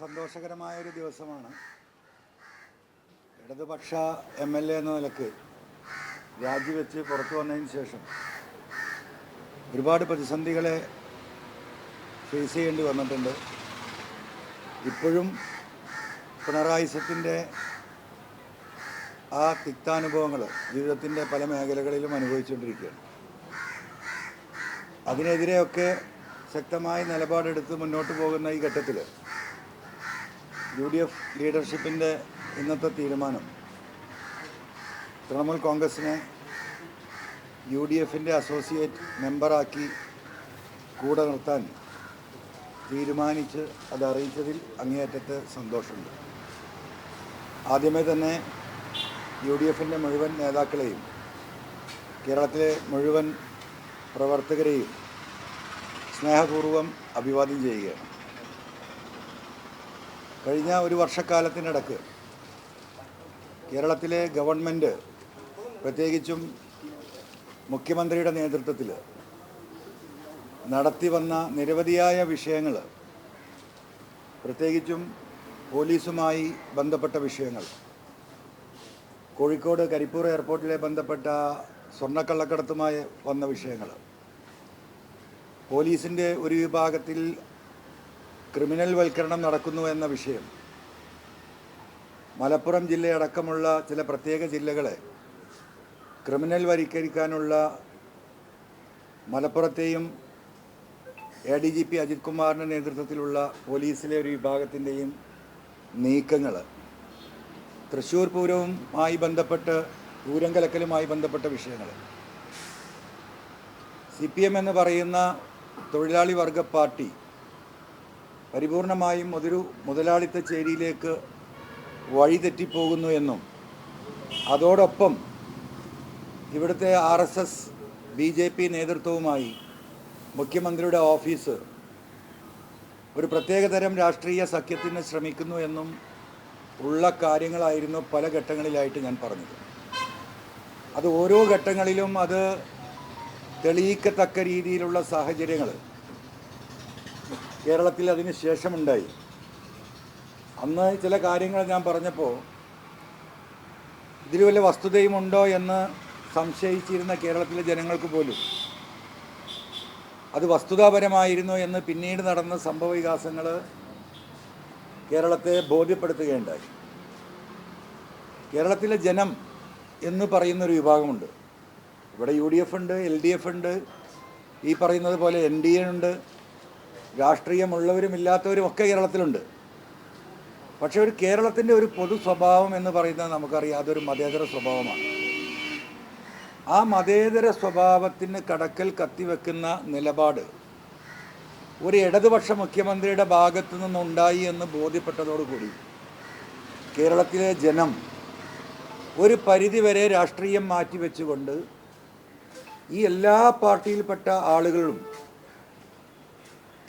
സന്തോഷകരമായ ഒരു ദിവസമാണ്. ഇടതുപക്ഷ എം എൽ എ എന്ന നിലയ്ക്ക് രാജിവെച്ച് പുറത്തു വന്നതിന് ശേഷം ഒരുപാട് പ്രതിസന്ധികളെ ഫേസ് ചെയ്യേണ്ടി വന്നിട്ടുണ്ട്. ഇപ്പോഴും പിണറായിസത്തിന്റെ ആ തിക്താനുഭവങ്ങൾ ജീവിതത്തിന്റെ പല മേഖലകളിലും അനുഭവിച്ചുകൊണ്ടിരിക്കുകയാണ്. അതിനെതിരെയൊക്കെ ശക്തമായ നിലപാടെടുത്ത് മുന്നോട്ട് പോകുന്ന ഈ ഘട്ടത്തിൽ യു ഡി എഫ് ലീഡർഷിപ്പിന്റെ ഇന്നത്തെ തീരുമാനം. തൃണമൂൽ കോൺഗ്രസിനെ യു ഡി എഫിന്റെ അസോസിയേറ്റ് മെമ്പറാക്കി കൂടെ നിർത്താൻ തീരുമാനിച്ച് അത് അറിയിച്ചതിൽ അങ്ങേയറ്റത്ത് സന്തോഷമുണ്ട്. ആദ്യമേ തന്നെ യു ഡി എഫിന്റെ മുഴുവൻ നേതാക്കളെയും കേരളത്തിലെ മുഴുവൻ പ്രവർത്തകരെയും സ്നേഹപൂർവം അഭിവാദ്യം ചെയ്യുകയാണ്. കഴിഞ്ഞ ഒരു വർഷക്കാലത്തിനിടക്ക് കേരളത്തിലെ ഗവൺമെന്റ് പ്രത്യേകിച്ചും മുഖ്യമന്ത്രിയുടെ നേതൃത്വത്തിൽ നടത്തി വന്ന നിരവധിയായ വിഷയങ്ങൾ പ്രത്യേകിച്ചും പോലീസുമായി ബന്ധപ്പെട്ട വിഷയങ്ങൾ കോഴിക്കോട് കരിപ്പൂർ എയർപോർട്ടിലെ ബന്ധപ്പെട്ട സ്വർണക്കള്ളക്കടത്തുമായി വന്ന വിഷയങ്ങൾ പോലീസിന്റെ ഒരു വിഭാഗത്തിൽ ക്രിമിനൽ വൽക്കരണം നടക്കുന്നു എന്ന വിഷയം. മലപ്പുറം ജില്ലയടക്കമുള്ള ചില പ്രത്യേക ജില്ലകളെ ക്രിമിനൽ വരിക്കരിക്കാനുള്ള മലപ്പുറത്തെയും A D G P Ajith കുമാറിന്റെ നേതൃത്വത്തിലുള്ള പോലീസിലെ ഒരു വിഭാഗത്തിന്റെയും നീക്കങ്ങൾ തൃശ്ശൂർ പൂരവുമായി ബന്ധപ്പെട്ട് പൂരം കലക്കലുമായി ബന്ധപ്പെട്ട വിഷയങ്ങൾ സി പി എം എന്ന് പറയുന്ന തൊഴിലാളി വർഗ പാർട്ടി പരിപൂർണമായും അതൊരു മുതലാളിത്ത ചേരിയിലേക്ക് വഴിതെറ്റിപ്പോകുന്നു എന്നും അതോടൊപ്പം ഇവിടുത്തെ R S S B J P നേതൃത്വവുമായി മുഖ്യമന്ത്രിയുടെ ഓഫീസ് ഒരു പ്രത്യേകതരം രാഷ്ട്രീയ സഖ്യത്തിന് ശ്രമിക്കുന്നു എന്നും ഉള്ള കാര്യങ്ങളായിരുന്നു പല ഘട്ടങ്ങളിലായിട്ട് ഞാൻ പറഞ്ഞത്. അത് ഓരോ ഘട്ടങ്ങളിലും അത് തെളിയിക്കത്തക്ക രീതിയിലുള്ള സാഹചര്യങ്ങൾ കേരളത്തിൽ അതിന് ശേഷമുണ്ടായി. അന്ന് ചില കാര്യങ്ങൾ ഞാൻ പറഞ്ഞപ്പോൾ ഇതിൽ വല്ല വസ്തുതയുമുണ്ടോ എന്ന് സംശയിച്ചിരുന്ന കേരളത്തിലെ ജനങ്ങൾക്ക് പോലും. അത് വസ്തുതാപരമായിരുന്നു എന്ന് പിന്നീട് നടന്ന സംഭവ വികാസങ്ങൾ കേരളത്തെ ബോധ്യപ്പെടുത്തുകയുണ്ടായി. കേരളത്തിലെ ജനം എന്ന് പറയുന്നൊരു വിഭാഗമുണ്ട്. ഇവിടെ യു ഡി എഫ് ഉണ്ട് എൽ ഡി എഫ് ഉണ്ട് ഈ പറയുന്നത് പോലെ എൻ ഡി എ ഉണ്ട് രാഷ്ട്രീയമുള്ളവരും ഇല്ലാത്തവരും ഒക്കെ കേരളത്തിലുണ്ട്. പക്ഷെ ഒരു കേരളത്തിന്റെ ഒരു പൊതു സ്വഭാവം എന്ന് പറയുന്നത് നമുക്കറിയാം അതൊരു മതേതര സ്വഭാവമാണ്. ആ മതേതര സ്വഭാവത്തിന് കടക്കൽ കത്തിവെക്കുന്ന നിലപാട് ഒരു ഇടതുപക്ഷ മുഖ്യമന്ത്രിയുടെ ഭാഗത്തു നിന്നുണ്ടായി എന്ന് ബോധ്യപ്പെട്ടതോടുകൂടി കേരളത്തിലെ ജനം ഒരു പരിധിവരെ രാഷ്ട്രീയം മാറ്റിവെച്ചുകൊണ്ട് ഈ എല്ലാ പാർട്ടിയിൽപ്പെട്ട ആളുകളും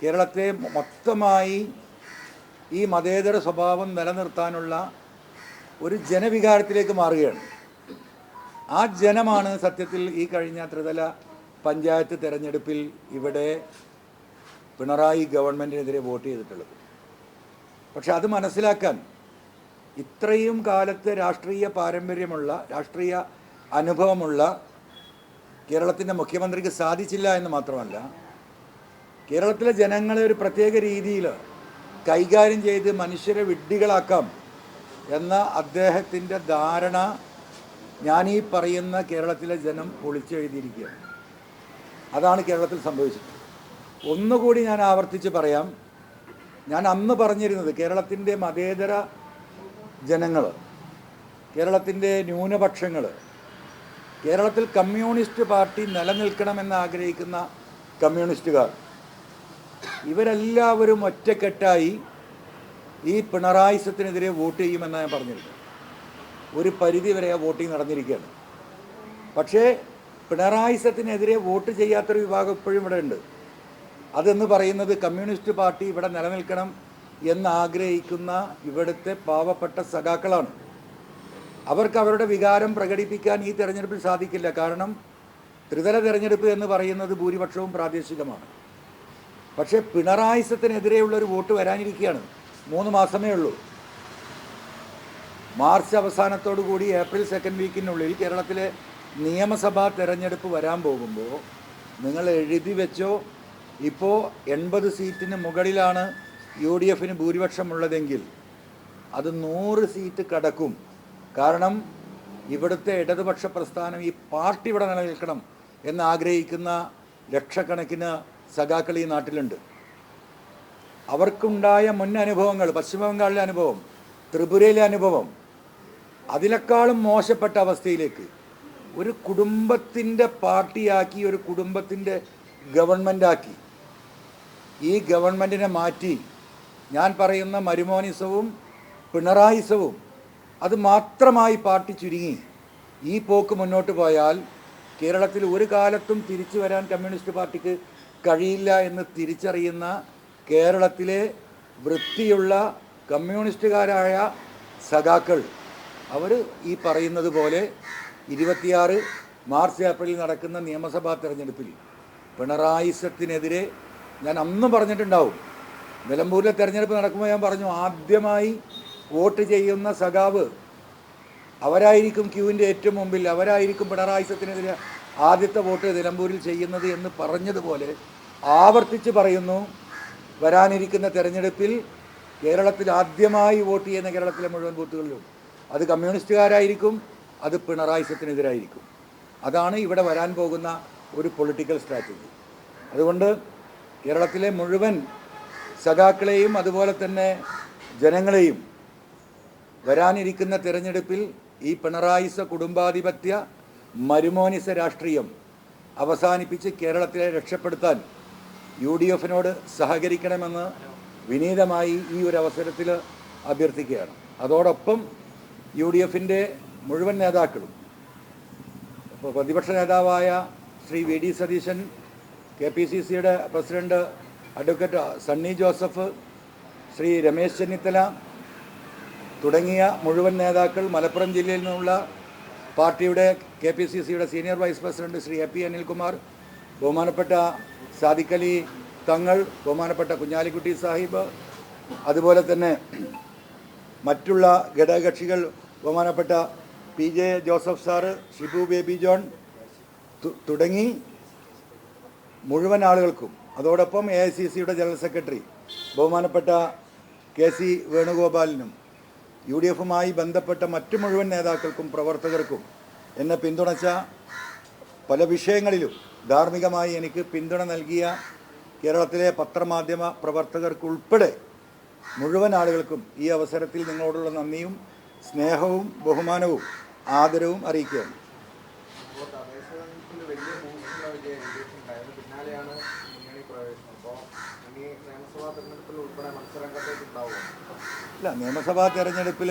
കേരളത്തെ മൊത്തമായി ഈ മതേതര സ്വഭാവം നിലനിർത്താനുള്ള ഒരു ജനവികാരത്തിലേക്ക് മാറുകയാണ്. ആ ജനമാണ് സത്യത്തിൽ ഈ കഴിഞ്ഞ ത്രിതല പഞ്ചായത്ത് തെരഞ്ഞെടുപ്പിൽ ഇവിടെ പിണറായി ഗവൺമെന്റിനെതിരെ വോട്ട് ചെയ്തിട്ടുള്ളത്. പക്ഷെ അത് മനസ്സിലാക്കാൻ ഇത്രയും കാലത്തെ രാഷ്ട്രീയ പാരമ്പര്യമുള്ള രാഷ്ട്രീയ അനുഭവമുള്ള കേരളത്തിന്റെ മുഖ്യമന്ത്രിക്ക് സാധിച്ചില്ല എന്ന് മാത്രമല്ല കേരളത്തിലെ ജനങ്ങളെ ഒരു പ്രത്യേക രീതിയിൽ കൈകാര്യം ചെയ്ത് മനുഷ്യരെ വിഡ്ഢികളാക്കാം എന്ന അദ്ദേഹത്തിന്റെ ധാരണ ഞാൻ ഈ പറയുന്ന കേരളത്തിലെ ജനം പൊളിച്ചെഴുതിയിരിക്കുകയാണ്. അതാണ് കേരളത്തിൽ സംഭവിച്ചത്. ഒന്നുകൂടി ഞാൻ ആവർത്തിച്ച് പറയാം. ഞാൻ അന്ന് പറഞ്ഞിരുന്നത് കേരളത്തിന്റെ മതേതര ജനങ്ങൾ കേരളത്തിന്റെ ന്യൂനപക്ഷങ്ങൾ കേരളത്തിൽ കമ്മ്യൂണിസ്റ്റ് പാർട്ടി നിലനിൽക്കണമെന്ന് ആഗ്രഹിക്കുന്ന കമ്മ്യൂണിസ്റ്റുകാർ ഇവരെല്ലാവരും ഒറ്റക്കെട്ടായി ഈ പിണറായിസത്തിനെതിരെ വോട്ട് ചെയ്യുമെന്ന് ഞാൻ പറഞ്ഞിരുന്നു ഒരു പരിധി വരെ ആ വോട്ടിംഗ് നടന്നിരിക്കുകയാണ്. പക്ഷേ പിണറായിസത്തിനെതിരെ വോട്ട് ചെയ്യാത്തൊരു വിഭാഗം ഇപ്പോഴും ഇവിടെ ഉണ്ട്. അതെന്ന് പറയുന്നത് കമ്മ്യൂണിസ്റ്റ് പാർട്ടി ഇവിടെ നിലനിൽക്കണം എന്നാഗ്രഹിക്കുന്ന ഇവിടുത്തെ പാവപ്പെട്ട സഖാക്കളാണ്. അവർക്ക് അവരുടെ വികാരം പ്രകടിപ്പിക്കാൻ ഈ തെരഞ്ഞെടുപ്പിൽ സാധിക്കില്ല. കാരണം ത്രിതല തെരഞ്ഞെടുപ്പ് എന്ന് പറയുന്നത് ഭൂരിപക്ഷവും പ്രാദേശികമാണ്. പക്ഷേ പിണറായിസത്തിനെതിരെയുള്ള ഒരു വോട്ട് വരാനിരിക്കുകയാണ്. മൂന്ന് മാസമേ ഉള്ളൂ. മാർച്ച് അവസാനത്തോടു കൂടി ഏപ്രിൽ സെക്കൻഡ് വീക്കിനുള്ളിൽ കേരളത്തിലെ നിയമസഭാ തെരഞ്ഞെടുപ്പ് വരാൻ പോകുമ്പോൾ നിങ്ങൾ എഴുതി വെച്ചോ? ഇപ്പോൾ എൺപത് സീറ്റിന് മുകളിലാണ് യു ഡി എഫിന് ഭൂരിപക്ഷമുള്ളതെങ്കിൽ അത് നൂറ് സീറ്റ് കടക്കും. കാരണം ഇവിടുത്തെ ഇടതുപക്ഷ പ്രസ്ഥാനം ഈ പാർട്ടി ഇവിടെ നിലനിൽക്കണം എന്നാഗ്രഹിക്കുന്ന ലക്ഷക്കണക്കിന് സഖാക്കൾ ഈ നാട്ടിലുണ്ട്. അവർക്കുണ്ടായ മുൻ അനുഭവങ്ങൾ പശ്ചിമ ബംഗാളിലെ അനുഭവം ത്രിപുരയിലെ അനുഭവം അതിനേക്കാളും മോശപ്പെട്ട അവസ്ഥയിലേക്ക് ഒരു കുടുംബത്തിന്റെ പാർട്ടിയാക്കി ഒരു കുടുംബത്തിന്റെ ഗവൺമെന്റാക്കി ഈ ഗവൺമെന്റിനെ മാറ്റി ഞാൻ പറയുന്ന മരുമോനിസവും പിണറായിസവും അത് മാത്രമായി പാർട്ടി ചുരുങ്ങി. ഈ പോക്ക് മുന്നോട്ട് പോയാൽ കേരളത്തിൽ ഒരു കാലത്തും തിരിച്ചു വരാൻ കമ്മ്യൂണിസ്റ്റ് പാർട്ടിക്ക് കഴിയില്ല എന്ന് തിരിച്ചറിയുന്ന കേരളത്തിലെ വൃത്തിയുള്ള കമ്മ്യൂണിസ്റ്റുകാരായ സഖാക്കൾ. അവർ ഈ പറയുന്നത് പോലെ ഇരുപത്തിയാറ് മാർച്ച് ഏപ്രിലിൽ നടക്കുന്ന നിയമസഭാ തെരഞ്ഞെടുപ്പിൽ പിണറായിസത്തിനെതിരെ ഞാൻ അന്നും പറഞ്ഞിട്ടുണ്ടാവും. നിലമ്പൂരിലെ തെരഞ്ഞെടുപ്പ് നടക്കുമ്പോൾ ഞാൻ പറഞ്ഞു ആദ്യമായി വോട്ട് ചെയ്യുന്ന സഖാവ് അവരായിരിക്കും ക്യൂവിന്റെ ഏറ്റവും മുമ്പിൽ അവരായിരിക്കും പിണറായിസത്തിനെതിരെ ആദ്യത്തെ വോട്ട് നിലമ്പൂരിൽ ചെയ്യുന്നത് എന്ന് പറഞ്ഞതുപോലെ ആവർത്തിച്ച് പറയുന്നു. വരാനിരിക്കുന്ന തെരഞ്ഞെടുപ്പിൽ കേരളത്തിൽ ആദ്യമായി വോട്ട് ചെയ്യുന്ന കേരളത്തിലെ മുഴുവൻ ബൂത്തുകളിലും അത് കമ്മ്യൂണിസ്റ്റുകാരായിരിക്കും അത് പിണറായി സത്തിനെതിരായിരിക്കും അതാണ് ഇവിടെ വരാൻ പോകുന്ന ഒരു പൊളിറ്റിക്കൽ സ്ട്രാറ്റജി. അതുകൊണ്ട് കേരളത്തിലെ മുഴുവൻ സഖാക്കളെയും അതുപോലെ തന്നെ ജനങ്ങളെയും വരാനിരിക്കുന്ന തിരഞ്ഞെടുപ്പിൽ ഈ പിണറായിസ കുടുംബാധിപത്യ മരുമോനിസ രാഷ്ട്രീയം അവസാനിപ്പിച്ച് കേരളത്തിലെ രക്ഷപ്പെടുത്താൻ യു ഡി എഫിനോട് സഹകരിക്കണമെന്ന് വിനീതമായി ഈ ഒരു അവസരത്തിൽ അഭ്യർത്ഥിക്കുകയാണ്. അതോടൊപ്പം യു ഡി എഫിന്റെ മുഴുവൻ നേതാക്കളും ഇപ്പോൾ പ്രതിപക്ഷ നേതാവായ Sri V D Satheesan K P C സിയുടെ പ്രസിഡന്റ് അഡ്വക്കേറ്റ് സണ്ണി ജോസഫ് ശ്രീ രമേശ് ചെന്നിത്തല തുടങ്ങിയ മുഴുവൻ നേതാക്കൾ മലപ്പുറം ജില്ലയിൽ നിന്നുള്ള പാർട്ടിയുടെ കെ പി സി സിയുടെ senior vice president Sri A P Anilkumar ബഹുമാനപ്പെട്ട സാദിഖലി തങ്ങൾ ബഹുമാനപ്പെട്ട കുഞ്ഞാലിക്കുട്ടി സാഹിബ് അതുപോലെ തന്നെ മറ്റുള്ള ഘടകകക്ഷികൾ ബഹുമാനപ്പെട്ട P J Joseph sir Shibu Baby John തുടങ്ങി മുഴുവൻ ആളുകൾക്കും. അതോടൊപ്പം എ ഐ സി സിയുടെ ജനറൽ സെക്രട്ടറി ബഹുമാനപ്പെട്ട കെ സി വേണുഗോപാലിനും. യു ഡി എഫുമായി ബന്ധപ്പെട്ട മറ്റു മുഴുവൻ നേതാക്കൾക്കും പ്രവർത്തകർക്കും എന്നെ പിന്തുണച്ച പല വിഷയങ്ങളിലും ധാർമ്മികമായി എനിക്ക് പിന്തുണ നൽകിയ കേരളത്തിലെ പത്രമാധ്യമ പ്രവർത്തകർക്കുൾപ്പെടെ മുഴുവൻ ആളുകൾക്കും ഈ അവസരത്തിൽ നിങ്ങളോടുള്ള നന്ദിയും സ്നേഹവും ബഹുമാനവും ആദരവും അറിയിക്കുകയാണ്. പിന്നാലെയാണ് മുന്നണി പ്രവേശനം അപ്പോൾ ഇനി നിയമസഭാ തെരഞ്ഞെടുപ്പിൽ ഉൾപ്പെടെ മത്സരരംഗത്തേക്ക് ഉണ്ടാവുമോ? ഇല്ല നിയമസഭാ തെരഞ്ഞെടുപ്പിൽ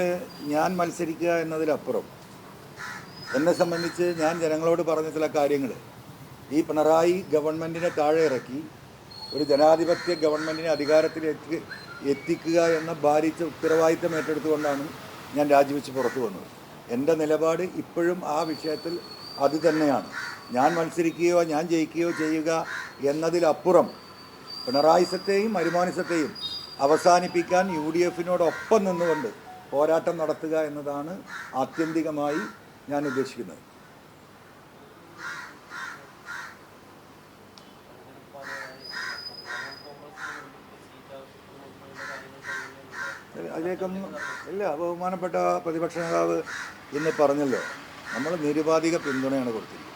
ഞാൻ മത്സരിക്കുക എന്നതിലപ്പുറം എന്നെ സംബന്ധിച്ച് ഞാൻ ജനങ്ങളോട് പറഞ്ഞ ചില കാര്യങ്ങൾ ഈ പിണറായി ഗവൺമെന്റിനെ താഴെ ഇറക്കി ഒരു ജനാധിപത്യ ഗവൺമെന്റിനെ അധികാരത്തിൽ എത്തി എത്തിക്കുക എന്ന ഭാരിച്ച ഉത്തരവാദിത്തം ഏറ്റെടുത്തുകൊണ്ടാണ് ഞാൻ രാജിവെച്ച് പുറത്തു വന്നത്. എന്റെ നിലപാട് ഇപ്പോഴും ആ വിഷയത്തിൽ അത് തന്നെയാണ്. ഞാൻ മത്സരിക്കുകയോ ഞാൻ ജയിക്കുകയോ ചെയ്യുക എന്നതിലപ്പുറം പിണറായിസത്തെയും മരുമാനിസത്തെയും അവസാനിപ്പിക്കാൻ യു ഡി എഫിനോടൊപ്പം നിന്നുകൊണ്ട് പോരാട്ടം നടത്തുക എന്നതാണ് ആത്യന്തികമായി ഞാൻ ഉദ്ദേശിക്കുന്നത്. അതിലേക്കൊന്നും ഇല്ല. ബഹുമാനപ്പെട്ട പ്രതിപക്ഷ നേതാവ് ഇന്ന് പറഞ്ഞല്ലോ നമ്മൾ നിരുപാധിക പിന്തുണയാണ് കൊടുത്തിരിക്കുന്നത്.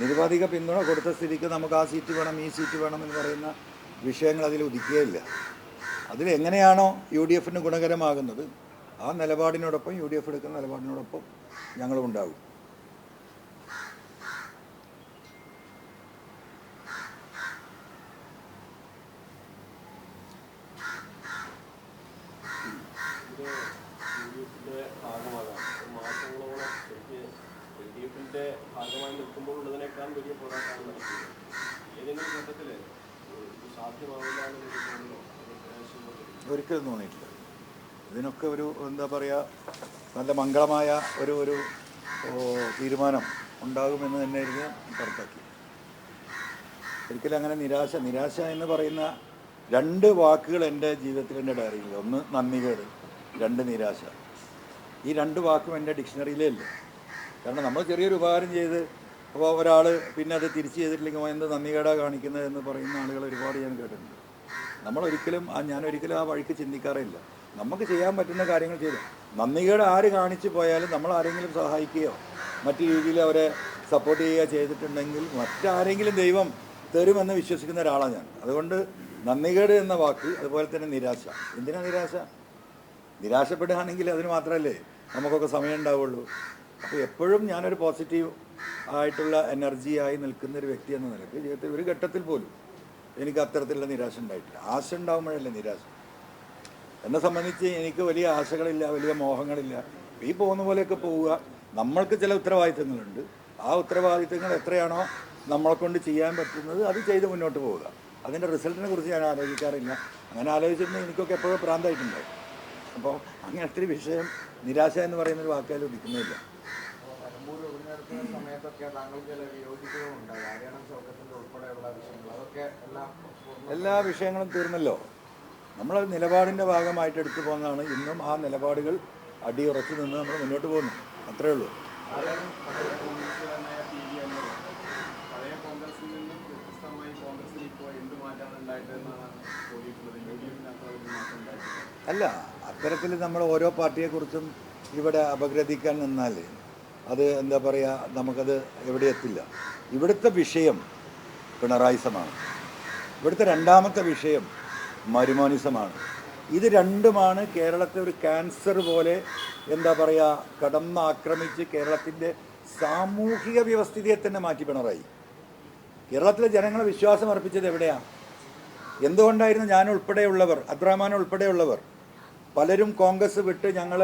നിരുപാധിക പിന്തുണ കൊടുത്ത സ്ഥിതിക്ക് നമുക്ക് ആ സീറ്റ് വേണം ഈ സീറ്റ് വേണം എന്ന് പറയുന്ന വിഷയങ്ങൾ അതിൽ ഉദിക്കുകയില്ല. അതിൽ എങ്ങനെയാണോ യു ഡി എഫിന് ഗുണകരമാകുന്നത് ആ നിലപാടിനോടൊപ്പം യു ഡി എഫ് എടുക്കുന്ന നിലപാടിനോടൊപ്പം ഞങ്ങളും ഉണ്ടാകും ഇത് യു ഡി എഫിന്റെ ഭാഗമാകാം ഒരു മാസങ്ങളോളം ശരിക്ക് എൽ ഡി എഫിന്റെ ഭാഗമായി നിൽക്കുമ്പോൾ ഉള്ളതിനേക്കാൾ വലിയ പോരാട്ടമാണ് നടത്തിയത് ഏതെങ്കിലും ഘട്ടത്തിൽ ഇത് സാധ്യമാവില്ല എന്നൊരു തോന്നുന്നു അത് ഒരിക്കലും തോന്നിയിട്ടില്ല. ഇതിനൊക്കെ ഒരു എന്താ പറയുക നല്ല മംഗളമായ ഒരു ഒരു തീരുമാനം ഉണ്ടാകുമെന്ന് തന്നെയായിരുന്നു പുറത്താക്കി ഒരിക്കലും അങ്ങനെ നിരാശ നിരാശ എന്ന് പറയുന്ന രണ്ട് വാക്കുകൾ എന്റെ ജീവിതത്തിൽ എന്റെ ഡയറിയിൽ ഒന്ന് നന്ദികേട്. രണ്ട് നിരാശ. ഈ രണ്ട് വാക്കും എന്റെ ഡിക്ഷണറിയിലേ ഇല്ല. കാരണം നമ്മൾ ചെറിയൊരു ഉപകാരം ചെയ്ത് അപ്പോൾ ഒരാൾ പിന്നെ അത് തിരിച്ചു ചെയ്തിട്ടില്ലെങ്കിൽ "ഓൻ എന്ത് നന്ദികേടാ കാണിക്കുന്നത് എന്ന് പറയുന്ന ആളുകൾ ഒരുപാട് ഞാൻ കേട്ടിട്ടുണ്ട്. നമ്മൾ ഒരിക്കലും ആ ഞാൻ ഒരിക്കലും ആ വഴിക്ക് ചിന്തിക്കാറില്ല. നമുക്ക് ചെയ്യാൻ പറ്റുന്ന കാര്യങ്ങൾ ചെയ്തു നന്ദികേട് ആര് കാണിച്ചു പോയാലും നമ്മൾ ആരെങ്കിലും സഹായിക്കുകയോ മറ്റു രീതിയിൽ അവരെ സപ്പോർട്ട് ചെയ്യുകയോ ചെയ്തിട്ടുണ്ടെങ്കിൽ മറ്റാരെങ്കിലും ദൈവം തരുമെന്ന് വിശ്വസിക്കുന്ന ഒരാളാണ് ഞാൻ. അതുകൊണ്ട് നന്ദികേട് എന്ന വാക്ക് അതുപോലെ തന്നെ നിരാശ. എന്തിനാ നിരാശ? നിരാശപ്പെടുകയാണെങ്കിൽ അതിന് മാത്രമല്ലേ നമുക്കൊക്കെ സമയം ഉണ്ടാവുള്ളൂ. അപ്പോൾ എപ്പോഴും ഞാനൊരു പോസിറ്റീവ് ആയിട്ടുള്ള എനർജിയായി നിൽക്കുന്ന ഒരു വ്യക്തി എന്ന നിലയ്ക്ക് ജീവിതത്തിൽ ഒരു ഘട്ടത്തിൽ പോലും എനിക്ക് അത്തരത്തിലുള്ള നിരാശ ഉണ്ടായിട്ടില്ല. ആശ ഉണ്ടാകുമ്പോഴല്ലേ നിരാശ. എന്നെ സംബന്ധിച്ച് എനിക്ക് വലിയ ആശകളില്ല വലിയ മോഹങ്ങളില്ല. ഈ പോകുന്ന പോലെയൊക്കെ പോവുക നമ്മൾക്ക് ചില ഉത്തരവാദിത്തങ്ങളുണ്ട്. ആ ഉത്തരവാദിത്തങ്ങൾ എത്രയാണോ നമ്മളെ കൊണ്ട് ചെയ്യാൻ പറ്റുന്നത് അത് ചെയ്ത് മുന്നോട്ട് പോവുക. അതിന്റെ റിസൾട്ടിനെ കുറിച്ച് ഞാൻ ആലോചിക്കാറില്ല. അങ്ങനെ ആലോചിച്ചിട്ടുണ്ടെങ്കിൽ എനിക്കൊക്കെ എപ്പോഴും പ്രാന്തായിട്ടുണ്ട് അപ്പോൾ അങ്ങനെ ഒരു വിഷയം നിരാശ എന്ന് പറയുന്നൊരു വാക്കാൽ ഉദിക്കുന്നില്ല സമയത്തൊക്കെ താങ്കൾക്ക് ചില വിയോജിപ്പുകളുണ്ടായി ആര്യാണം ചൗക്കത്തിന്റെ ഉൾപ്പെടെയുള്ള വിഷയങ്ങൾ അതൊക്കെ എല്ലാം വിഷയങ്ങളും തീർന്നല്ലോ. നമ്മൾ നിലപാടിന്റെ ഭാഗമായിട്ട് എടുത്തു പോകുന്നതാണ്. ഇന്നും ആ നിലപാടുകൾ അടിയുറച്ചു നിന്ന് നമ്മൾ മുന്നോട്ട് പോകുന്നു. അത്രേ ഉള്ളൂ. അല്ല അത്തരത്തിൽ നമ്മൾ ഓരോ പാർട്ടിയെക്കുറിച്ചും ഇവിടെ അപഗ്രഥിക്കാൻ നിന്നാൽ അത് എന്താ പറയുക നമുക്കത് എവിടെ എത്തില്ല. ഇവിടുത്തെ വിഷയം പിണറായിസമാണ്. ഇവിടുത്തെ രണ്ടാമത്തെ വിഷയം മരുമോനിസമാണ്. ഇത് രണ്ടുമാണ് കേരളത്തെ ഒരു ക്യാൻസർ പോലെ എന്താ പറയുക കടന്നാക്രമിച്ച് കേരളത്തിന്റെ സാമൂഹിക വ്യവസ്ഥിതിയെ തന്നെ മാറ്റി പിണറായി. കേരളത്തിലെ ജനങ്ങളെ വിശ്വാസം അർപ്പിച്ചത് എവിടെയാണ് എന്തുകൊണ്ടായിരുന്നു ഞാൻ ഉൾപ്പെടെയുള്ളവർ അബ്ദുറഹ്മാൻ ഉൾപ്പെടെയുള്ളവർ പലരും കോൺഗ്രസ് വിട്ട് ഞങ്ങൾ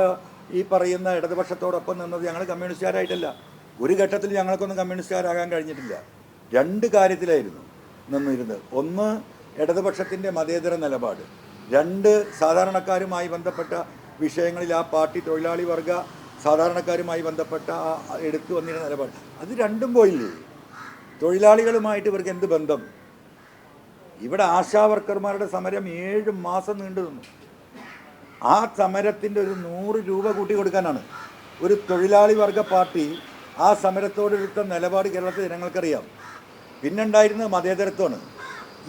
ഈ പറയുന്ന ഇടതുപക്ഷത്തോടൊപ്പം നിന്നത് ഞങ്ങൾ കമ്മ്യൂണിസ്റ്റുകാരായിട്ടല്ല. ഒരു ഘട്ടത്തിൽ ഞങ്ങൾക്കൊന്നും കമ്മ്യൂണിസ്റ്റുകാരാകാൻ കഴിഞ്ഞിട്ടില്ല. രണ്ട് കാര്യത്തിലായിരുന്നു നിന്നിരുന്നത്. ഒന്ന് ഇടതുപക്ഷത്തിന്റെ മതേതര നിലപാട്. രണ്ട് സാധാരണക്കാരുമായി ബന്ധപ്പെട്ട വിഷയങ്ങളിൽ ആ പാർട്ടി തൊഴിലാളി വർഗ സാധാരണക്കാരുമായി ബന്ധപ്പെട്ട ആ എടുത്തു വന്നിരുന്ന നിലപാട്. അത് രണ്ടും പോയില്ലേ? തൊഴിലാളികളുമായിട്ട് ഇവർക്ക് എന്ത് ബന്ധം? ഇവിടെ ആശാവർക്കർമാരുടെ സമരം ഏഴ് മാസം നീണ്ടു നിന്നു. ആ സമരത്തിന്റെ ഒരു നൂറ് രൂപ കൂട്ടി കൊടുക്കാനാണ്. ഒരു തൊഴിലാളി വർഗ പാർട്ടി ആ സമരത്തോടെടുത്ത നിലപാട് കേരളത്തിലെ ജനങ്ങൾക്കറിയാം. പിന്നുണ്ടായിരുന്നത് മതേതരത്വമാണ്.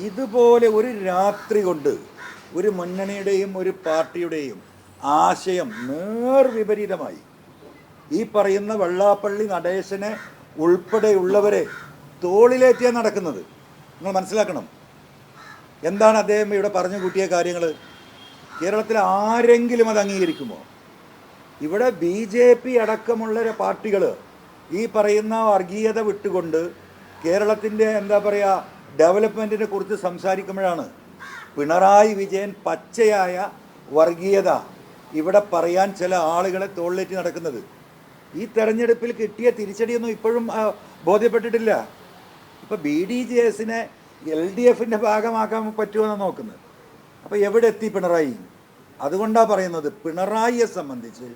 ഇതുപോലെ ഒരു രാത്രി കൊണ്ട് ഒരു മുന്നണിയുടെയും ഒരു പാർട്ടിയുടെയും ആശയം നേർവിപരീതമായി. ഈ പറയുന്ന വെള്ളാപ്പള്ളി നടേശനെ ഉൾപ്പെടെയുള്ളവരെ തോളിലേറ്റിയാണ് നടക്കുന്നത്. നിങ്ങൾ മനസ്സിലാക്കണം. എന്താണ് അദ്ദേഹം ഇവിടെ പറഞ്ഞു കൂട്ടിയ കാര്യങ്ങൾ കേരളത്തിൽ ആരെങ്കിലും അത് അംഗീകരിക്കുമോ? ഇവിടെ ബി ജെ പി അടക്കമുള്ള പാർട്ടികൾ ഈ പറയുന്ന വർഗീയത വിട്ടുകൊണ്ട് കേരളത്തിന്റെ എന്താ പറയുക ഡെവലപ്മെന്റിനെ കുറിച്ച് സംസാരിക്കുമ്പോഴാണ് പിണറായി വിജയൻ പച്ചയായ വർഗീയത ഇവിടെ പറയാൻ ചില ആളുകളെ തോളിലേറ്റ് നടക്കുന്നത്. ഈ തെരഞ്ഞെടുപ്പിൽ കിട്ടിയ തിരിച്ചടിയൊന്നും ഇപ്പോഴും ബോധ്യപ്പെട്ടിട്ടില്ല. ഇപ്പോൾ ബി ഡി ജെ എസിനെ എൽ ഡി എഫിന്റെ ഭാഗമാക്കാൻ പറ്റുമെന്ന് നോക്കുന്നത്. അപ്പോൾ എവിടെ എത്തി പിണറായി? അതുകൊണ്ടാണ് പറയുന്നത് പിണറായിയെ സംബന്ധിച്ച്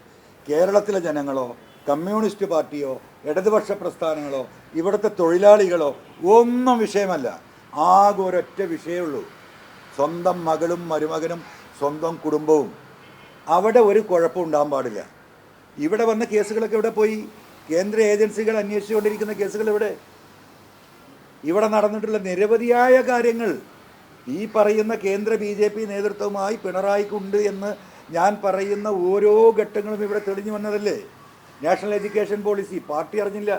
കേരളത്തിലെ ജനങ്ങളോ കമ്മ്യൂണിസ്റ്റ് പാർട്ടിയോ ഇടതുപക്ഷ പ്രസ്ഥാനങ്ങളോ ഇവിടുത്തെ തൊഴിലാളികളോ ഒന്നും വിഷയമല്ല. ആകെ ഒരൊറ്റ വിഷയമുള്ളൂ സ്വന്തം മകളും മരുമകനും സ്വന്തം കുടുംബവും. അവിടെ ഒരു കുഴപ്പം ഉണ്ടാകാൻ പാടില്ല. ഇവിടെ വന്ന കേസുകളൊക്കെ ഇവിടെ പോയി? കേന്ദ്ര ഏജൻസികൾ അന്വേഷിച്ചുകൊണ്ടിരിക്കുന്ന കേസുകൾ ഇവിടെ ഇവിടെ നടന്നിട്ടുള്ള നിരവധിയായ കാര്യങ്ങൾ ഈ പറയുന്ന കേന്ദ്ര ബി ജെ പി നേതൃത്വവുമായി പിണറായിക്കുണ്ട് എന്ന് ഞാൻ പറയുന്ന ഓരോ ഘട്ടങ്ങളും ഇവിടെ തെളിഞ്ഞു വന്നതല്ലേ? National education policy. പാർട്ടി അറിഞ്ഞില്ല.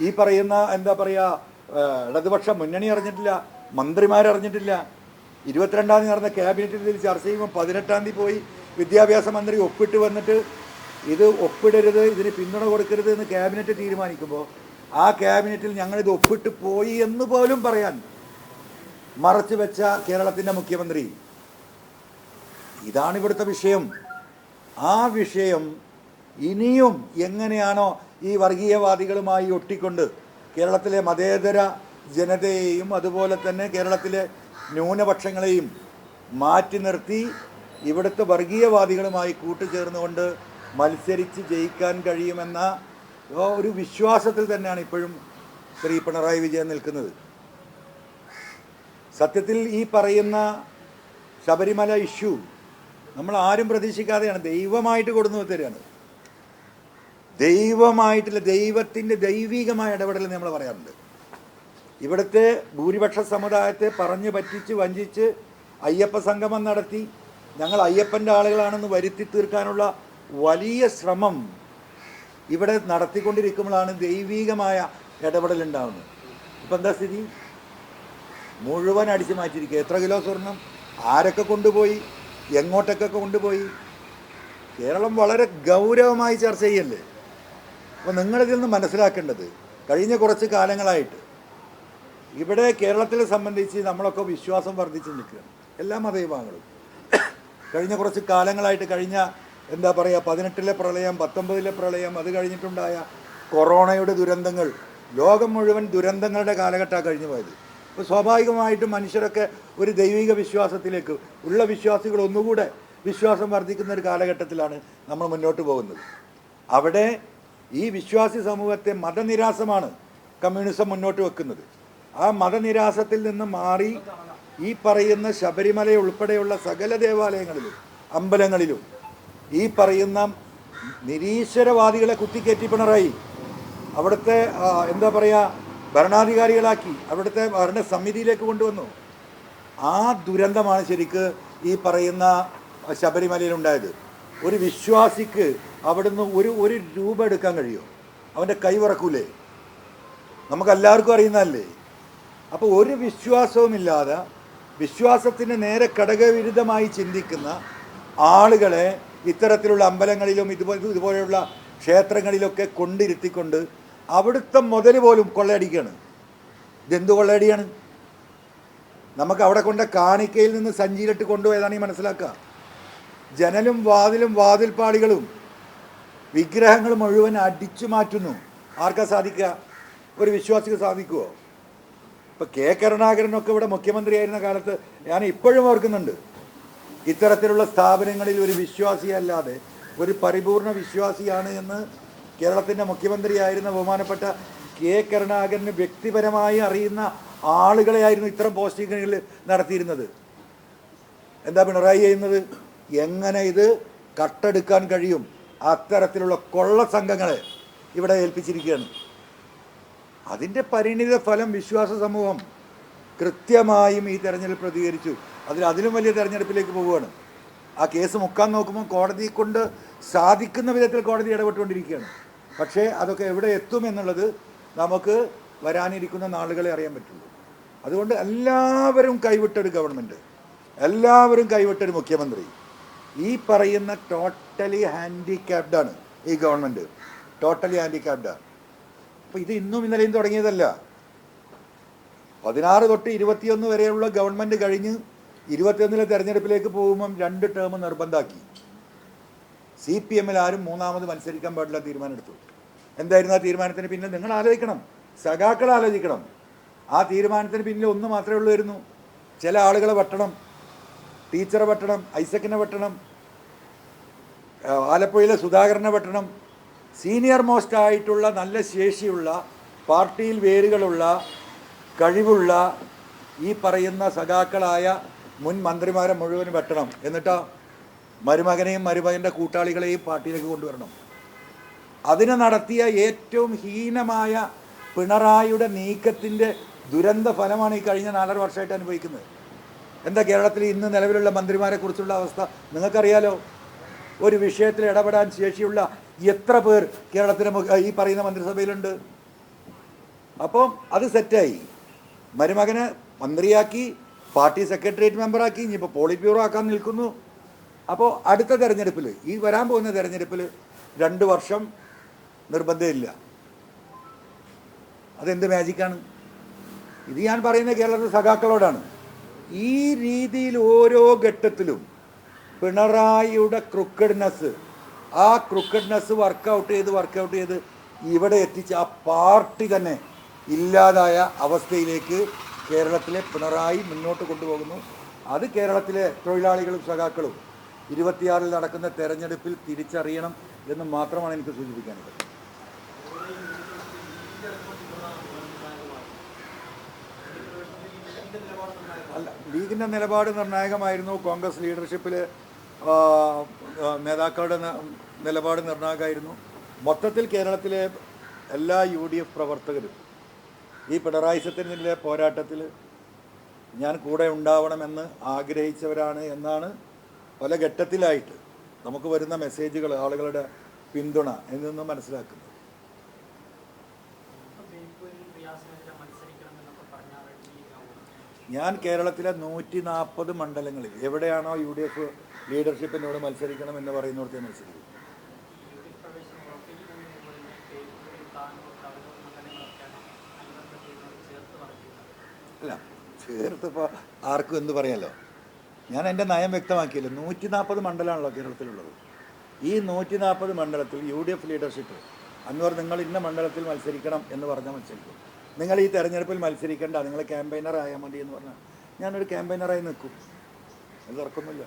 ഈ പറയുന്ന എന്താ പറയുക ഇടതുപക്ഷ മുന്നണി അറിഞ്ഞിട്ടില്ല മന്ത്രിമാരറിഞ്ഞിട്ടില്ല ഇരുപത്തിരണ്ടാം തീയതി നടന്ന ക്യാബിനറ്റിൽ ഇതിൽ ചർച്ച ചെയ്യുമ്പോൾ പതിനെട്ടാം തീയതി പോയി വിദ്യാഭ്യാസ മന്ത്രി ഒപ്പിട്ട് വന്നിട്ട് ഇത് ഒപ്പിടരുത് ഇതിന് പിന്തുണ കൊടുക്കരുത് എന്ന് ക്യാബിനറ്റ് തീരുമാനിക്കുമ്പോൾ ആ ക്യാബിനറ്റിൽ ഞങ്ങളിത് ഒപ്പിട്ട് പോയി എന്ന് പോലും പറയാൻ മറച്ചു വെച്ച കേരളത്തിന്റെ മുഖ്യമന്ത്രി. ഇതാണ് ഇവിടുത്തെ വിഷയം. ആ വിഷയം ഇനിയും എങ്ങനെയാണോ ഈ വർഗീയവാദികളുമായി ഒട്ടിക്കൊണ്ട് കേരളത്തിലെ മതേതര ജനതയെയും അതുപോലെ തന്നെ കേരളത്തിലെ ന്യൂനപക്ഷങ്ങളെയും മാറ്റി നിർത്തി ഇവിടുത്തെ വർഗീയവാദികളുമായി കൂട്ടുചേർന്നുകൊണ്ട് മത്സരിച്ച് ജയിക്കാൻ കഴിയുമെന്ന ഒരു വിശ്വാസത്തിൽ തന്നെയാണ് ഇപ്പോഴും ശ്രീ പിണറായി വിജയൻ നിൽക്കുന്നത്. സത്യത്തിൽ ഈ പറയുന്ന ശബരിമല ഇഷ്യൂ നമ്മൾ ആരും പ്രതീക്ഷിക്കാതെയാണ് ദൈവമായിട്ട് കൊടുന്നു തരികയാണ്. ദൈവമായിട്ടുള്ള ദൈവത്തിന്റെ ദൈവികമായ ഇടപെടൽ നമ്മൾ പറയാറുണ്ട്. ഇവിടുത്തെ ഭൂരിപക്ഷ സമുദായത്തെ പറഞ്ഞു പറ്റിച്ച് വഞ്ചിച്ച് അയ്യപ്പ സംഗമം നടത്തി ഞങ്ങൾ അയ്യപ്പന്റെ ആളുകളാണെന്ന് വരുത്തി തീർക്കാനുള്ള വലിയ ശ്രമം ഇവിടെ നടത്തിക്കൊണ്ടിരിക്കുമ്പോഴാണ് ദൈവികമായ ഇടപെടൽ ഉണ്ടാകുന്നത് ഇപ്പം എന്താ സ്ഥിതി? മുഴുവൻ അടിച്ചു മാറ്റിയിരിക്കുക. എത്ര കിലോ സ്വർണം? ആരൊക്കെ കൊണ്ടുപോയി? എങ്ങോട്ടൊക്കെ കൊണ്ടുപോയി? കേരളം വളരെ ഗൗരവമായി ചർച്ച ചെയ്യല്ലേ? അപ്പോൾ നിങ്ങളിതിൽ നിന്ന് മനസ്സിലാക്കേണ്ടത് കഴിഞ്ഞ കുറച്ച് കാലങ്ങളായിട്ട് ഇവിടെ കേരളത്തിനെ സംബന്ധിച്ച് നമ്മളൊക്കെ വിശ്വാസം വർദ്ധിച്ച് നിൽക്കുകയാണ്. എല്ലാ മതവിഭാഗങ്ങളും. കഴിഞ്ഞ കുറച്ച് കാലങ്ങളായിട്ട് കഴിഞ്ഞ എന്താ പറയുക പതിനെട്ടിലെ പ്രളയം പത്തൊമ്പതിലെ പ്രളയം അത് കഴിഞ്ഞിട്ടുണ്ടായ കൊറോണയുടെ ദുരന്തങ്ങൾ ലോകം മുഴുവൻ ദുരന്തങ്ങളുടെ കാലഘട്ടമാണ് കഴിഞ്ഞു പോയത്. അപ്പോൾ സ്വാഭാവികമായിട്ടും മനുഷ്യരൊക്കെ ഒരു ദൈവിക വിശ്വാസത്തിലേക്ക് ഉള്ള വിശ്വാസികൾ ഒന്നുകൂടെ വിശ്വാസം വർദ്ധിക്കുന്ന ഒരു കാലഘട്ടത്തിലാണ് നമ്മൾ മുന്നോട്ട് പോകുന്നത്. അവിടെ ഈ വിശ്വാസി സമൂഹത്തെ മതനിരാസമാണ് കമ്മ്യൂണിസം മുന്നോട്ട് വെക്കുന്നത്. ആ മതനിരാസത്തിൽ നിന്ന് മാറി ഈ പറയുന്ന ശബരിമല ഉൾപ്പെടെയുള്ള സകല ദേവാലയങ്ങളിലും അമ്പലങ്ങളിലും ഈ പറയുന്ന നിരീശ്വരവാദികളെ കുത്തിക്കയറ്റി പിണറായി. അവിടുത്തെ എന്താ പറയുക ഭരണാധികാരികളാക്കി അവിടുത്തെ ഭരണസമിതിയിലേക്ക് കൊണ്ടുവന്നു. ആ ദുരന്തമാണ് ശരിക്ക് ഈ പറയുന്ന ശബരിമലയിലുണ്ടായത്. ഒരു വിശ്വാസിക്ക് അവിടുന്ന് ഒരു ഒരു രൂപ എടുക്കാൻ കഴിയുമോ അവന്റെ കൈ വിറക്കൂലേ? നമുക്കെല്ലാവർക്കും അറിയുന്നതല്ലേ? അപ്പോൾ ഒരു വിശ്വാസവുമില്ലാതെ വിശ്വാസത്തിന് നേരെ ഘടകവിരുദ്ധമായി ചിന്തിക്കുന്ന ആളുകളെ ഇത്തരത്തിലുള്ള അമ്പലങ്ങളിലും ഇതുപോലെ ഇതുപോലെയുള്ള ക്ഷേത്രങ്ങളിലൊക്കെ കൊണ്ടിരുത്തിക്കൊണ്ട് അവിടുത്തെ മുതൽ പോലും കൊള്ളയടിക്കുകയാണ്. ഇതെന്ത് കൊള്ളയടിയാണ്? നമുക്ക് അവിടെ കൊണ്ട കാണിക്കയിൽ നിന്ന് സഞ്ചിയിലിട്ട് കൊണ്ടുപോയതാണ് ഈ മനസ്സിലാക്കുക. ജനലും വാതിലും വാതിൽപ്പാളികളും വിഗ്രഹങ്ങൾ മുഴുവൻ അടിച്ചു മാറ്റുന്നു. ആർക്കാ സാധിക്കുക? ഒരു വിശ്വാസിക്ക് സാധിക്കുമോ ഇപ്പം കെ കരുണാകരനൊക്കെ ഇവിടെ മുഖ്യമന്ത്രിയായിരുന്ന കാലത്ത് ഞാൻ ഇപ്പോഴും ഓർക്കുന്നുണ്ട്. ഇത്തരത്തിലുള്ള സ്ഥാപനങ്ങളിൽ ഒരു വിശ്വാസിയല്ലാതെ ഒരു പരിപൂർണ വിശ്വാസിയാണ് എന്ന് കേരളത്തിന്റെ മുഖ്യമന്ത്രിയായിരുന്ന ബഹുമാനപ്പെട്ട കെ കരുണാകരന് വ്യക്തിപരമായി അറിയുന്ന ആളുകളെയായിരുന്നു ഇത്തരം പോസ്റ്റിങ്ങുകൾ നടത്തിയിരുന്നത്. എന്താ പിണറായി ചെയ്യുന്നത്? എങ്ങനെ ഇത് കട്ടെടുക്കാൻ കഴിയും? അത്തരത്തിലുള്ള കൊള്ള സംഘങ്ങളെ ഇവിടെ ഏൽപ്പിച്ചിരിക്കുകയാണ്. അതിന്റെ പരിണിത ഫലം വിശ്വാസ സമൂഹം കൃത്യമായും ഈ തെരഞ്ഞെടുപ്പ് പ്രതികരിച്ചു. അതിൽ അതിലും വലിയ തെരഞ്ഞെടുപ്പിലേക്ക് പോവുകയാണ്. ആ കേസ് മുക്കാൻ നോക്കുമ്പോൾ കോടതി കൊണ്ട് സാധിക്കുന്ന വിധത്തിൽ കോടതി ഇടപെട്ടുകൊണ്ടിരിക്കുകയാണ്. പക്ഷേ അതൊക്കെ എവിടെ എത്തും എന്നുള്ളത് നമുക്ക് വരാനിരിക്കുന്ന നാളുകളെ അറിയാൻ പറ്റുള്ളൂ. അതുകൊണ്ട് എല്ലാവരും കൈവിട്ടൊരു ഗവൺമെന്റ് എല്ലാവരും കൈവിട്ടൊരു മുഖ്യമന്ത്രി ഈ പറയുന്ന ടോട്ടലി ഹാൻഡിക്യാപ്ഡാണ് ഈ ഗവൺമെന്റ് ടോട്ടലി ഹാൻഡിക്യാപ്ഡാണ് അപ്പോൾ ഇത് ഇന്നും ഇന്നലെയും തുടങ്ങിയതല്ല. പതിനാറ് തൊട്ട് ഇരുപത്തിയൊന്ന് വരെയുള്ള ഗവൺമെന്റ് കഴിഞ്ഞ് ഇരുപത്തിയൊന്നിലെ തെരഞ്ഞെടുപ്പിലേക്ക് പോകുമ്പം രണ്ട് ടേം നിർബന്ധമാക്കി സി പി എമ്മിൽ ആരും മൂന്നാമത് മത്സരിക്കാൻ പാടില്ല തീരുമാനമെടുത്തു. എന്തായിരുന്നു ആ തീരുമാനത്തിന് പിന്നിൽ? നിങ്ങൾ ആലോചിക്കണം. സഖാക്കൾ ആലോചിക്കണം. ആ തീരുമാനത്തിന് പിന്നിൽ ഒന്ന് മാത്രമേ ഉള്ളൂ വരുന്നു ചില ആളുകളെ വെട്ടണം. ടീച്ചറെ വെട്ടണം ഐസക്കിനെ വെട്ടണം ആലപ്പുഴയിലെ സുധാകരനെ വെട്ടണം. സീനിയർ മോസ്റ്റ് ആയിട്ടുള്ള നല്ല ശേഷിയുള്ള പാർട്ടിയിൽ വേരുകളുള്ള കഴിവുള്ള ഈ പറയുന്ന സഖാക്കളായ മുൻ മന്ത്രിമാരെ മുഴുവൻ വെട്ടണം. എന്നിട്ടോ മരുമകനെയും മരുമകന്റെ കൂട്ടാളികളെയും പാർട്ടിയിലേക്ക് കൊണ്ടുവരണം. അതിന് നടത്തിയ ഏറ്റവും ഹീനമായ പിണറായിയുടെ നീക്കത്തിന്റെ ദുരന്ത ഫലമാണ് ഈ കഴിഞ്ഞ നാലര വർഷമായിട്ട് അനുഭവിക്കുന്നത്. എന്താ കേരളത്തിൽ ഇന്ന് നിലവിലുള്ള മന്ത്രിമാരെ കുറിച്ചുള്ള അവസ്ഥ നിങ്ങൾക്കറിയാലോ? ഒരു വിഷയത്തിൽ ഇടപെടാൻ ശേഷിയുള്ള എത്ര പേർ കേരളത്തിലെ ഈ പറയുന്ന മന്ത്രിസഭയിലുണ്ട്? അപ്പം അത് സെറ്റായി. മരുമകനെ മന്ത്രിയാക്കി പാർട്ടി സെക്രട്ടേറിയറ്റ് മെമ്പറാക്കി ഇനിയിപ്പോൾ പോളിറ്റ് ബ്യൂറോ ആക്കാൻ നിൽക്കുന്നു. അപ്പോൾ അടുത്ത തെരഞ്ഞെടുപ്പിൽ ഈ വരാൻ പോകുന്ന തെരഞ്ഞെടുപ്പിൽ രണ്ട് വർഷം നിർബന്ധമില്ല. അതെന്ത് മാജിക്കാണ് ഇത് ഞാൻ പറയുന്നത് കേരളത്തിലെ സഖാക്കളോടാണ്. ഈ രീതിയിൽ ഓരോ ഘട്ടത്തിലും പിണറായിയുടെ ക്രിക്കറ്റ്നെസ് ആ ക്രിക്കറ്റ്നെസ് വർക്കൗട്ട് ചെയ്ത് വർക്കൗട്ട് ചെയ്ത് ഇവിടെ എത്തിച്ച് ആ പാർട്ടി തന്നെ ഇല്ലാതായ അവസ്ഥയിലേക്ക് കേരളത്തിലെ പിണറായി മുന്നോട്ട് കൊണ്ടുപോകുന്നു. അത് കേരളത്തിലെ തൊഴിലാളികളും സഖാക്കളും ഇരുപത്തിയാറിൽ നടക്കുന്ന തെരഞ്ഞെടുപ്പിൽ തിരിച്ചറിയണം എന്ന് മാത്രമാണ് എനിക്ക് സൂചിപ്പിക്കാനുള്ളത് അല്ല ലീഗിന്റെ നിലപാട് നിർണായകമായിരുന്നു. കോൺഗ്രസ് ലീഡർഷിപ്പിൽ നേതാക്കളുടെ നിലപാട് നിർണായകമായിരുന്നു. മൊത്തത്തിൽ കേരളത്തിലെ എല്ലാ യു ഡി എഫ് പ്രവർത്തകരും ഈ പിണറായി സത്യത്തിന്റെ പോരാട്ടത്തിൽ ഞാൻ കൂടെ ഉണ്ടാവണമെന്ന് ആഗ്രഹിച്ചവരാണ് എന്നാണ് പല ഘട്ടത്തിലായിട്ട് നമുക്ക് വരുന്ന മെസ്സേജുകൾ ആളുകളുടെ പിന്തുണ എന്നൊന്നും നിന്ന് ഞാൻ കേരളത്തിലെ നൂറ്റി നാൽപ്പത് മണ്ഡലങ്ങളിൽ എവിടെയാണോ യു ഡി എഫ് ലീഡർഷിപ്പിനോട് മത്സരിക്കണം എന്ന് പറയുന്നിടത്തെ മത്സരിക്കും. അല്ല ചേർത്തിപ്പോൾ ആർക്കും എന്ത് പറയാലോ? ഞാൻ എന്റെ നയം വ്യക്തമാക്കിയില്ല നൂറ്റി നാൽപ്പത് മണ്ഡലമാണല്ലോ കേരളത്തിലുള്ളത്. ഈ നൂറ്റി നാൽപ്പത് മണ്ഡലത്തിൽ U D F leadership Anwar നിങ്ങൾ ഇന്ന മണ്ഡലത്തിൽ മത്സരിക്കണം എന്ന് പറഞ്ഞാൽ മത്സരിക്കും. നിങ്ങൾ ഈ തെരഞ്ഞെടുപ്പിൽ മത്സരിക്കേണ്ട. നിങ്ങൾ ക്യാമ്പയിനർ ആയാൽ മതി എന്ന് പറഞ്ഞാൽ ഞാനൊരു ക്യാമ്പയിനറായി നിൽക്കും. അത് തർക്കമൊന്നുമില്ല